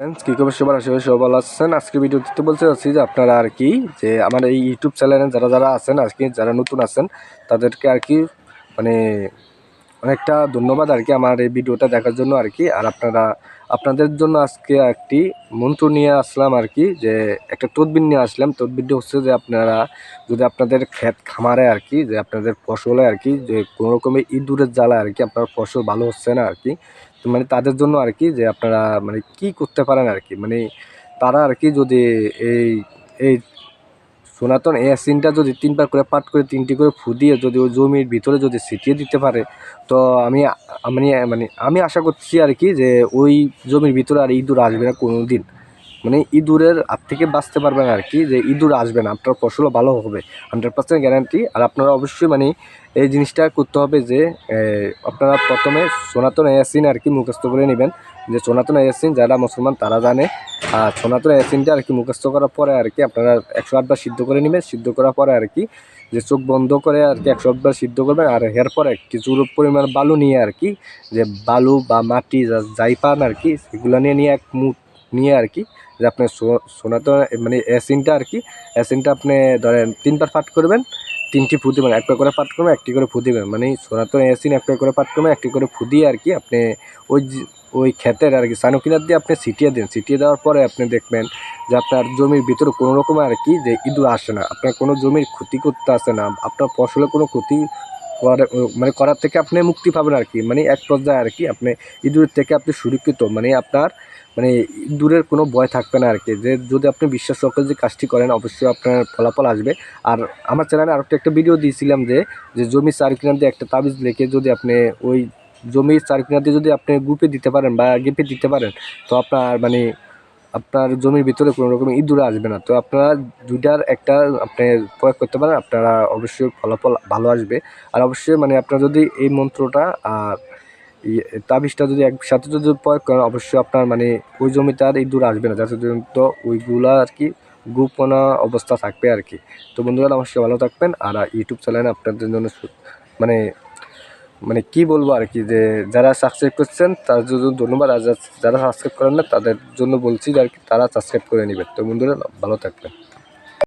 কী খবর? সবার আশেপাশে সবাই ভালো আছেন। আজকে ভিডিওতে বলতে চাচ্ছি যে আপনারা আর কি, যে আমার এই ইউটিউব চ্যানেলে যারা যারা আছেন, আজকে যারা নতুন আছেন, তাদেরকে আর কি মানে অনেকটা ধন্যবাদ আর কি আমার এই ভিডিওটা দেখার জন্য আর কি। আর আপনারা, আপনাদের জন্য আজকে একটি মন্ত্র নিয়ে আসলাম আর কি, যে একটা তদবির নিয়ে আসলাম। তদবিরটা হচ্ছে যে আপনারা যদি আপনাদের ক্ষেত খামারে আর কি, যে আপনাদের ফসলে আর কি, যে কোনো রকমের ইঁদুরের জ্বালা আর কি আপনার ফসল ভালো হচ্ছে না আর কি, তো মানে তাদের জন্য আর কি যে আপনারা মানে কি করতে পারেন আর কি মানে তারা আর কি যদি এই এই সনাতন এয়াসিনটা যদি তিনবার করে পাঠ করে তিনটি করে ফু দিয়ে যদি ওই জমির ভিতরে যদি ছিটিয়ে দিতে পারে, তো আমি আমি মানে আমি আশা করছি আর কি যে ওই জমির ভিতরে আর ইঁদুর আসবে না কোনো দিন মানে ইঁদুরের হাত থেকে বাঁচতে পারবেন আর কি, যে ইঁদুর আসবে না, আপনার ফসলও ভালো হবে হান্ড্রেড পার্সেন্ট গ্যারান্টি আর আপনারা অবশ্যই মানে এই জিনিসটা করতে হবে যে আপনারা প্রথমে সনাতন এয়াসিন আর কি মুখস্থ করে নেবেন। যে সনাতন এয়াসিন যারা মুসলমান, তারা জানে। আর সনাতন এয়াসিনটা আর কি মুখস্থ করার পরে আর কি আপনারা একশো আটবার সিদ্ধ করে নেবেন। সিদ্ধ করার পরে আর কি যে চোখ বন্ধ করে আর কি একশো আটবার সিদ্ধ করবেন। আর এর পরে কিছু পরিমাণ বালু নিয়ে আর কি, যে বালু বা মাটি যা- যাই পান আর কি, সেগুলো নিয়ে নিয়ে এক মুখ নিয়ে আর কি যে আপনার সনাতন মানে অ্যাসিনটা আর কি অ্যাসিনটা আপনি ধরেন তিনবার পাঠ করবেন, তিনটি ফু দিবেন একটা করে পাঠ করবেন, একটি করে ফু দিবেন। মানে সনাতন অ্যাসিন একটা করে পাঠ করবেন, একটি করে ফু দিয়ে আর কি আপনি ওই ওই ক্ষেতের আর কি সানো কিনার দিয়ে আপনি ছিটিয়ে দিন। ছিটিয়ে দেওয়ার পরে আপনি দেখবেন যে আপনার জমির ভিতরে কোনো রকম আর কি যে ইঁদুর আসে না। আপনার কোনো জমির ক্ষতি করতে আসে না। আপনার ফসলে কোনো ক্ষতি মানে করার থেকে আপনি মুক্তি পাবেন আর কি। মানে এক পর্যায়ে আর কি আপনি ইঁদুরের থেকে আপনি সুরক্ষিত মানে আপনার মানে দূরের কোনো ভয় থাকবে না আর কি। যে যদি আপনি বিশ্বাস করে যে কাজটি করেন, অবশ্যই আপনার ফলাফল আসবে। আর আমার চ্যানেলে আরেকটা একটা ভিডিও দিয়েছিলাম যে যে জমি চার কিনার দিয়ে একটা তাবিজ লিখে যদি আপনি ওই জমির চার কিনার দিয়ে যদি আপনি গ্রুপে দিতে পারেন বা গেপে দিতে পারেন, তো আপনার মানে আপনার জমির ভিতরে কোনো রকম ইঁদুর আসবে না। তো আপনারা দুইটার একটা আপনি প্রয়োগ করতে পারেন, আপনারা অবশ্যই ফলাফল ভালো আসবে। আর অবশ্যই মানে আপনারা যদি এই মন্ত্রটা আর তাবিজটা যদি একসাথে যদি প্রয়োগ করেন, অবশ্যই আপনার মানে ওই জমিতে আর ইঁদুর আসবে না। যাতে পর্যন্ত ওইগুলা আর কি গোপনা অবস্থা থাকবে আর কি। তো বন্ধুরা, অবশ্যই ভালো থাকবেন। আর ইউটিউব চ্যানেলে আপনাদের জন্য মানে মানে কি বলব আর কি যে, যারা সাবস্ক্রাইব করছেন, তার জন্য ধন্যবাদ। আর যারা সাবস্ক্রাইব করেন না, তাদের জন্য বলছি আর কি, তারা সাবস্ক্রাইব করে নেবেন। তো বন্ধুরা, ভালো থাকবেন।